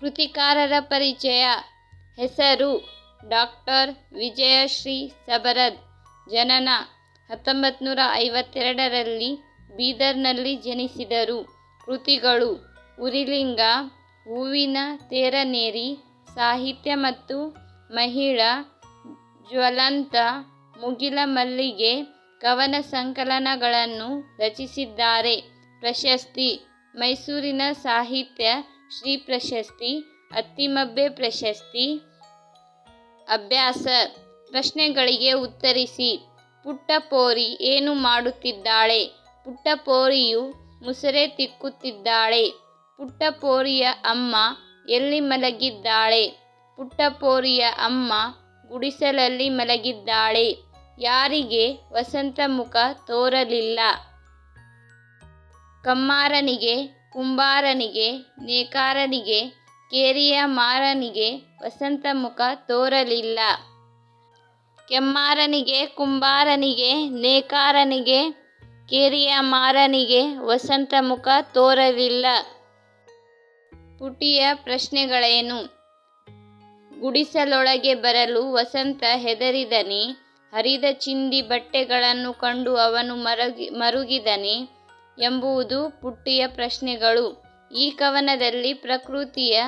ಕೃತಿಕಾರರ ಪರಿಚಯ. ಹೆಸರು ಡಾಕ್ಟರ್ ವಿಜಯಶ್ರೀ ಸಬರದ್. ಜನನ ಹತ್ತೊಂಬತ್ತು ನೂರ ಐವತ್ತೆರಡರಲ್ಲಿ ಬೀದರ್ನಲ್ಲಿ ಜನಿಸಿದರು. ಕೃತಿಗಳು ಉರಿಲಿಂಗ, ಹೂವಿನ ತೇರನೇರಿ, ಸಾಹಿತ್ಯ ಮತ್ತು ಮಹಿಳಾ, ಜ್ವಲಂತ ಮುಗಿಲ ಮಲ್ಲಿಗೆ ಕವನ ಸಂಕಲನಗಳನ್ನು ರಚಿಸಿದ್ದಾರೆ. ಪ್ರಶಸ್ತಿ ಮೈಸೂರಿನ ಸಾಹಿತ್ಯ ಶ್ರೀ ಪ್ರಶಸ್ತಿ, ಅತ್ತಿಮಬ್ಬೆ ಪ್ರಶಸ್ತಿ. ಅಭ್ಯಾಸ. ಪ್ರಶ್ನೆಗಳಿಗೆ ಉತ್ತರಿಸಿ. ಪುಟ್ಟಪೋರಿ ಏನು ಮಾಡುತ್ತಿದ್ದಾಳೆ? ಪುಟ್ಟಪೋರಿಯು ಮುಸರೆ ತಿಕ್ಕುತ್ತಿದ್ದಾಳೆ. ಪುಟ್ಟಪೋರಿಯ ಅಮ್ಮ ಎಲ್ಲಿ ಮಲಗಿದ್ದಾಳೆ? ಪುಟ್ಟಪೋರಿಯ ಅಮ್ಮ ಗುಡಿಸಲಲ್ಲಿ ಮಲಗಿದ್ದಾಳೆ. ಯಾರಿಗೆ ವಸಂತ ಮುಖ ತೋರಲಿಲ್ಲ? ಕಮ್ಮಾರನಿಗೆ ಕುಂಬಾರನಿಗೆ, ನೇಕಾರನಿಗೆ, ಕೇರಿಯ ಮಾರನಿಗೆ ವಸಂತ ಮುಖ ತೋರಲಿಲ್ಲ. ಕೆಮ್ಮಾರನಿಗೆ, ಕುಂಬಾರನಿಗೆ, ನೇಕಾರನಿಗೆ, ಕೇರಿಯ ಮಾರನಿಗೆ ವಸಂತ ಮುಖ ತೋರಲಿಲ್ಲ. ಪುಟಿಯ ಪ್ರಶ್ನೆಗಳೇನು? ಗುಡಿಸಲೊಳಗೆ ಬರಲು ವಸಂತ ಹೆದರಿದನೆ, ಹರಿದ ಚಿಂದಿ ಬಟ್ಟೆಗಳನ್ನು ಕಂಡು ಅವನು ಮರಗಿ, ಮರುಗಿದನೇ ಎಂಬುವುದು ಪುಟ್ಟಿಯ ಪ್ರಶ್ನೆಗಳು. ಈ ಕವನದಲ್ಲಿ ಪ್ರಕೃತಿಯ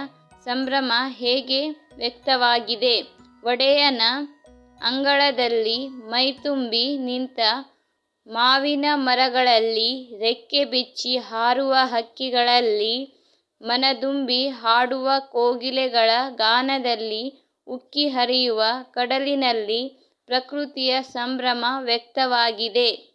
ಸಂಭ್ರಮ ಹೇಗೆ ವ್ಯಕ್ತವಾಗಿದೆ? ಒಡೆಯನ ಅಂಗಳದಲ್ಲಿ ಮೈತುಂಬಿ ನಿಂತ ಮಾವಿನ ಮರಗಳಲ್ಲಿ ರೆಕ್ಕೆ ಬಿಚ್ಚಿ ಹಾರುವ ಹಕ್ಕಿಗಳಲ್ಲಿ ಮನದುಂಬಿ ಹಾಡುವ ಕೋಗಿಲೆಗಳ ಗಾನದಲ್ಲಿ ಉಕ್ಕಿ ಹರಿಯುವ ಕಡಲಿನಲ್ಲಿ ಪ್ರಕೃತಿಯ ಸಂಭ್ರಮ ವ್ಯಕ್ತವಾಗಿದೆ.